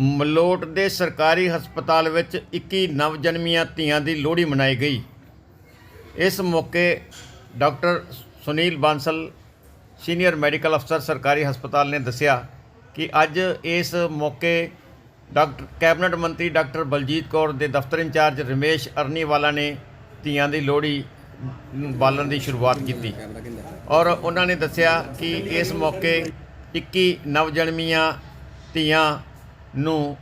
ਮਲੋਟ ਦੇ ਸਰਕਾਰੀ ਹਸਪਤਾਲ ਵਿੱਚ 21 ਨਵਜਨਮੀਆਂ ਧੀਆਂ ਦੀ ਲੋਹੜੀ ਮਨਾਈ ਗਈ। ਇਸ ਮੌਕੇ doctor Sunil Bansal, senior medical ਅਫਸਰ ਸਰਕਾਰੀ ਹਸਪਤਾਲ ਨੇ ਦੱਸਿਆ ਕਿ ਅੱਜ ਇਸ ਮੌਕੇ ਡਾਕਟਰ, ਕੈਬਨਿਟ ਮੰਤਰੀ ਡਾਕਟਰ ਬਲਜੀਤ ਕੌਰ ਦੇ ਦਫ਼ਤਰ ਇੰਚਾਰਜ ਰਮੇਸ਼ ਅਰਨੀਵਾਲਾ ਨੇ ਧੀਆਂ ਦੀ ਲੋਹੜੀ ਬਾਲਣ ਦੀ ਸ਼ੁਰੂਆਤ ਕੀਤੀ ਔਰ ਉਹਨਾਂ ਨੇ ਦੱਸਿਆ ਕਿ ਇਸ ਮੌਕੇ 21 ਨਵਜਨਮੀਆਂ ਧੀਆਂ ਨੂੰ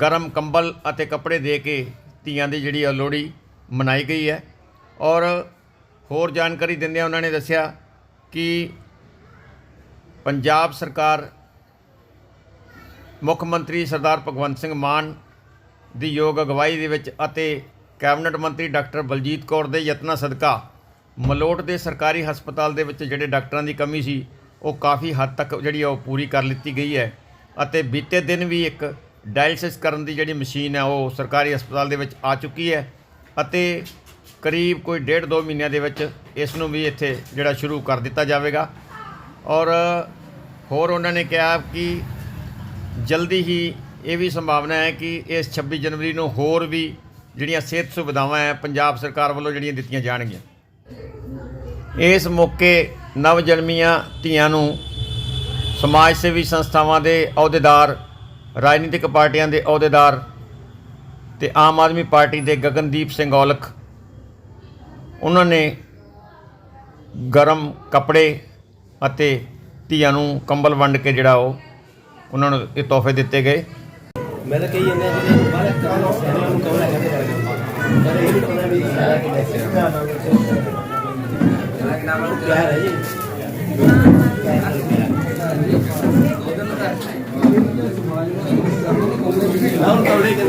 ਗਰਮ ਕੰਬਲ ਅਤੇ ਕੱਪੜੇ ਦੇ ਕੇ ਧੀਆਂ ਦੀ ਜਿਹੜੀ ਆ ਲੋਹੜੀ ਮਨਾਈ ਗਈ ਹੈ। ਔਰ ਹੋਰ ਜਾਣਕਾਰੀ ਦਿੰਦਿਆਂ ਉਹਨਾਂ ਨੇ ਦੱਸਿਆ ਕਿ ਪੰਜਾਬ ਸਰਕਾਰ ਮੁੱਖ ਮੰਤਰੀ ਸਰਦਾਰ ਭਗਵੰਤ ਸਿੰਘ ਮਾਨ ਦੀ ਯੋਗ ਅਗਵਾਈ ਦੇ ਵਿੱਚ ਅਤੇ ਕੈਬਨਿਟ ਮੰਤਰੀ ਡਾਕਟਰ ਬਲਜੀਤ ਕੌਰ ਦੇ ਯਤਨਾਂ ਸਦਕਾ ਮਲੋਟ ਦੇ ਸਰਕਾਰੀ ਹਸਪਤਾਲ ਦੇ ਵਿੱਚ ਜਿਹੜੇ ਡਾਕਟਰਾਂ ਦੀ ਕਮੀ ਸੀ, ਉਹ ਕਾਫੀ ਹੱਦ ਤੱਕ ਜਿਹੜੀ ਆ ਉਹ ਪੂਰੀ ਕਰ ਲਿੱਤੀ ਗਈ ਹੈ। ਅਤੇ ਬੀਤੇ ਦਿਨ ਵੀ ਇੱਕ ਡਾਇਲਿਸਿਸ ਕਰਨ ਦੀ ਜਿਹੜੀ ਮਸ਼ੀਨ ਹੈ, ਉਹ ਸਰਕਾਰੀ ਹਸਪਤਾਲ ਦੇ ਵਿੱਚ ਆ ਚੁੱਕੀ ਹੈ ਅਤੇ ਕਰੀਬ ਕੋਈ ਡੇਢ ਦੋ ਮਹੀਨਿਆਂ ਦੇ ਵਿੱਚ ਇਸ ਨੂੰ ਵੀ ਇੱਥੇ ਜਿਹੜਾ ਸ਼ੁਰੂ ਕਰ ਦਿੱਤਾ ਜਾਵੇਗਾ। ਔਰ ਹੋਰ ਉਹਨਾਂ ਨੇ ਕਿਹਾ ਕਿ ਜਲਦੀ ਹੀ ਇਹ ਵੀ ਸੰਭਾਵਨਾ ਹੈ ਕਿ ਇਸ 26 ਜਨਵਰੀ ਨੂੰ ਹੋਰ ਵੀ ਜਿਹੜੀਆਂ ਸਿਹਤ ਸੁਵਿਧਾਵਾਂ ਹੈ, ਪੰਜਾਬ ਸਰਕਾਰ ਵੱਲੋਂ ਜਿਹੜੀਆਂ ਦਿੱਤੀਆਂ ਜਾਣਗੀਆਂ। ਇਸ ਮੌਕੇ ਨਵ ਜਨਮੀਆਂ ਧੀਆਂ ਨੂੰ ਸਮਾਜ ਸੇਵੀ ਸੰਸਥਾਵਾਂ ਦੇ ਅਹੁਦੇਦਾਰ, ਰਾਜਨੀਤਿਕ ਪਾਰਟੀਆਂ ਦੇ ਅਹੁਦੇਦਾਰ ਤੇ ਆਮ ਆਦਮੀ ਪਾਰਟੀ ਦੇ ਗਗਨਦੀਪ ਸਿੰਘ ਔਲਖ, ਉਹਨਾਂ ਨੇ ਗਰਮ ਕੱਪੜੇ ਅਤੇ ਧੀਆਂ ਨੂੰ ਕੰਬਲ ਵੰਡ ਕੇ ਜਿਹੜਾ ਉਹ ਉਹਨਾਂ ਨੂੰ ਇਹ ਤੋਹਫੇ ਦਿੱਤੇ ਗਏ। ਮੈਂ ਤਾਂ ਕਹੀ ਜਾਂਦਾ ਜਿਹੜੇ ਬਾਹਰ ਕੰਮ ਸਿਆਣੇ ਨੂੰ ਕਹਣਾ ਕਹਿੰਦੇ ਪਰ ਇਹ ਨਹੀਂ ਪਤਾ ਵੀ ਸਾਰਾ ਕਿਵੇਂ ਸਿਆਣਾ ਕਿਆ ਹੈ ਜੀ ਨਾਮ ਕੌੜੇ ਕਰ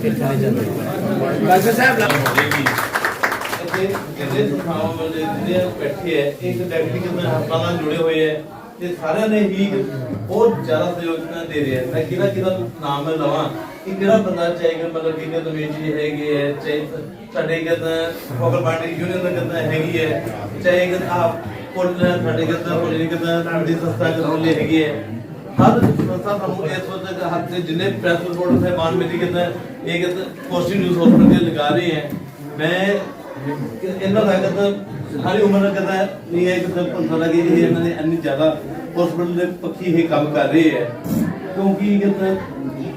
ਫਿਰ ਸਾਰੇ ਜਾਂਦੇ ਡਾਕਟਰ ਸਾਹਿਬ ਇੱਥੇ ਜਿਹੜੇ ਸੰਸਥਾਵਾਂ ਵੱਲ ਜਿਹੜੇ ਬੈਠੇ ਹੈ ਇੱਕ ਵਿਅਕਤੀਗਤ ਹਸਪਤਾਲਾਂ ਨਾਲ ਜੁੜੇ ਹੋਏ ਹੈ ਤੇ ਸਾਰਿਆਂ ਨੇ ਹੀ ਬਹੁਤ ਜ਼ਿਆਦਾ ਸਹਿਯੋਗ ਦੇ ਰਹੇ ਹੈ ਮੈਂ ਕਿਹਦਾ ਕਿਹਦਾ ਨਾਮ ਮੈਂ ਲਵਾਂ ਕਿ ਕਿਹੜਾ ਬੰਦਾ ਚਾਹੇਗਾ ਮਤਲਬ ਕਿ ਕਿ ਰਮੇਸ਼ ਜੀ ਹੈਗੇ ਹੈ ਚਾਹੇ ਸਾਡੇ ਕਿਦਾਂ ਫੋਕਲ ਪਾਰਟੀ ਯੂਨੀਅਨ ਦਾ ਕਿਦਾਂ ਹੈਗੀ ਹੈ ਚਾਹੇ ਕਿ ਆਪ ਕੋਲ ਸਾਡੇ ਕਿਦਾਂ ਕੋਲ ਕਿਦਾਂ ਸਾਡੀ ਸੰਸਥਾ ਕਿਦਾਂ ਹੈਗੀ ਹੈ ਹਰ ਸੰਸਥਾ ਸਾਨੂੰ ਇਸ ਵਕਤ ਹੱਥ ਦੇ ਜਿੰਨੇ ਪ੍ਰੈਸ ਰਿਪੋਰਟਰ ਸਹਿਬਾਨ ਮੇਰੀ ਕਿਦਾਂ ਇਹ ਕਿਦਾਂ ਪੋਸਟਿਵ ਨਿਊਜ਼ ਹਸਪੀਟਲ ਲਗਾ ਰਹੇ ਹੈ। ਮੈਂ ਇਹਨਾਂ ਦਾ ਕਿਦਾਂ ਸਾਰੀ ਉਮਰ ਦਾ ਕਿਦਾਂ ਨਹੀਂ ਹੈ ਕਿਦਾਂ ਪੰਥਾ ਲੱਗੇ ਇਹ ਇਹਨਾਂ ਨੇ ਇੰਨੀ ਜ਼ਿਆਦਾ ਹਸਪੀਟਲ ਦੇ ਪੱਖੀ ਇਹ ਕੰਮ ਕਰ ਰਹੇ ਹੈ। ਕਿਉਂਕਿ ਕਿਦਾਂ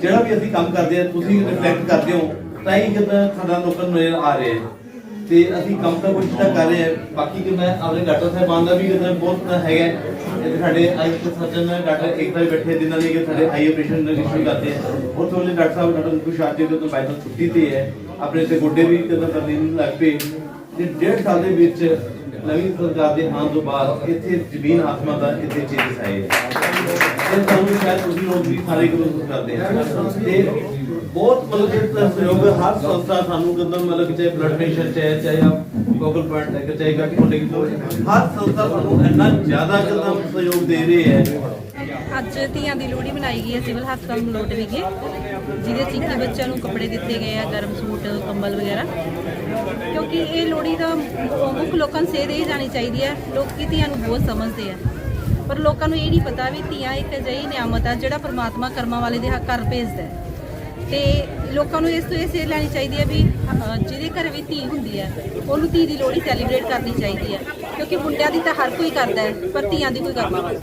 ਜਿਹੜਾ ਵੀ ਅਸੀਂ ਕੰਮ ਕਰਦੇ ਆ ਤੁਸੀਂ ਰਿਫਲੈਕਟ ਕਰਦੇ ਹੋ, ਤਾਂ ਹੀ ਕਿਦਾਂ ਸਾਡਾ ਲੋਕਾਂ ਨੂੰ ਨਜ਼ਰ ਆ ਰਿਹਾ ਹੈ। ਤੇ ਅਸੀਂ ਕੰਮ ਤਾਂ ਕੁਝ ਤਾਂ ਕਰ ਰਹੇ ਹਾਂ। ਬਾਕੀ ਕਿ ਮੈਂ ਆਪਣੇ ਡਾਕਟਰ ਸਾਹਿਬਾਨ ਦਾ ਵੀ ਕਿਤੇ ਬਹੁਤ ਹੈਗਾ ਹੈ। ਸਾਡੇ ਆਈ ਸਰਜਨ ਡਾਕਟਰ ਏਕਤਾ ਵੀ ਬੈਠੇ ਜਿਨ੍ਹਾਂ ਨੇ ਕਿ ਸਾਡੇ ਆਈ ਆਪਰੇਸ਼ਨ ਦਾ ਇਸ਼ੂ ਕਰਦੇ ਆ। ਉੱਥੋਂ ਵਾਲੇ ਡਾਕਟਰ ਸਾਹਿਬ, ਡਾਕਟਰ ਕੁਸ਼ ਆਤੇ ਤੋਂ ਬਾਈਪਾਸ ਛੁੱਟੀ ਤੇ ਹੈ। ਆਪਣੇ ਤੇ ਗੋਡੇ ਵੀ ਕਿਤੇ ਬਰਲੀਨ ਲੱਗ ਪਏ ਤੇ ਡੇਢ ਸਾਲ ਦੇ ਵਿੱਚ ਨਵੀਂ ਸਰਕਾਰ ਦੇ ਆਉਣ ਤੋਂ ਬਾਅਦ ਇੱਥੇ ਜ਼ਮੀਨ ਆਸਮਾਨ ਦਾ ਇੱਥੇ ਚੇਂਜਸ ਆਏ ਹੈ ਇਹ ਤੁਹਾਨੂੰ ਸ਼ਾਇਦ ਤੁਸੀਂ ਲੋਕ ਵੀ ਸਾਰੇ ਕੋਲ ਕਰਦੇ ਆ। ਤੇ ਬਹੁਤ ਮਤਲਬ ਕਿ ਸਹਿਯੋਗ ਹਰ ਸੰਸਥਾ ਸਾਨੂੰ ਕਦਮ ਮਤਲਬ ਕਿ ਚਾਹੇ ਬਲੱਡ ਪ੍ਰੈਸ਼ਰ ਚਾਹੇ ਚਾਹੇ ਗੂਗਲ ਪੁਆਇੰਟ ਹੈ, ਚਾਹੇ ਕਾਕੀ ਕੋਲੇ ਹਰ ਸੰਸਥਾ ਸਾਨੂੰ ਇੰਨਾ ਜ਼ਿਆਦਾ ਕਦਮ ਸਹਿਯੋਗ ਦੇ ਰਹੀ ਹੈ ਅੱਜ ਧੀਆਂ ਦੀ ਲੋਹੜੀ ਮਨਾਈ ਗਈ ਹੈ, ਸਿਵਲ ਹਸਪਤਾਲ ਮਲੋਟ ਵਿਖੇ, ਜਿਹਦੇ 'ਚ ਇੱਕੀ ਬੱਚਿਆਂ ਨੂੰ ਕੱਪੜੇ ਦਿੱਤੇ ਗਏ ਆ, ਗਰਮ ਸੂਟ, ਕੰਬਲ ਵਗੈਰਾ। ਕਿਉਂਕਿ ਇਹ ਲੋਹੜੀ ਦਾ ਮੁੱਖ ਲੋਕਾਂ ਨੂੰ ਸੇਧ ਇਹ ਜਾਣੀ ਚਾਹੀਦੀ ਹੈ, ਲੋਕੀ ਧੀਆਂ ਨੂੰ ਬਹੁਤ ਸਮਝਦੇ ਆ। ਪਰ ਲੋਕਾਂ ਨੂੰ ਇਹ ਨਹੀਂ ਪਤਾ ਵੀ ਧੀਆਂ ਇੱਕ ਅਜਿਹੀ ਨਿਆਮਤ ਆ, ਜਿਹੜਾ ਪਰਮਾਤਮਾ ਕਰਮਾਂ ਵਾਲੇ ਦੇ ਘਰ ਭੇਜਦਾ ਹੈ। ਤੇ ਲੋਕਾਂ ਨੂੰ ਇਸ ਤੋਂ ਇਹ ਸੇਧ ਲੈਣੀ ਚਾਹੀਦੀ ਹੈ ਵੀ ਜਿਹਦੇ ਘਰ ਵੀ ਧੀ ਹੁੰਦੀ ਹੈ, ਉਹਨੂੰ ਧੀ ਦੀ ਲੋਹੜੀ ਸੈਲੀਬ੍ਰੇਟ ਕਰਨੀ ਚਾਹੀਦੀ ਹੈ। ਕਿਉਂਕਿ ਮੁੰਡਿਆਂ ਦੀ ਤਾਂ ਹਰ ਕੋਈ ਕਰਦਾ ਹੈ, ਪਰ ਧੀਆਂ ਦੀ ਕੋਈ ਕਰਦਾ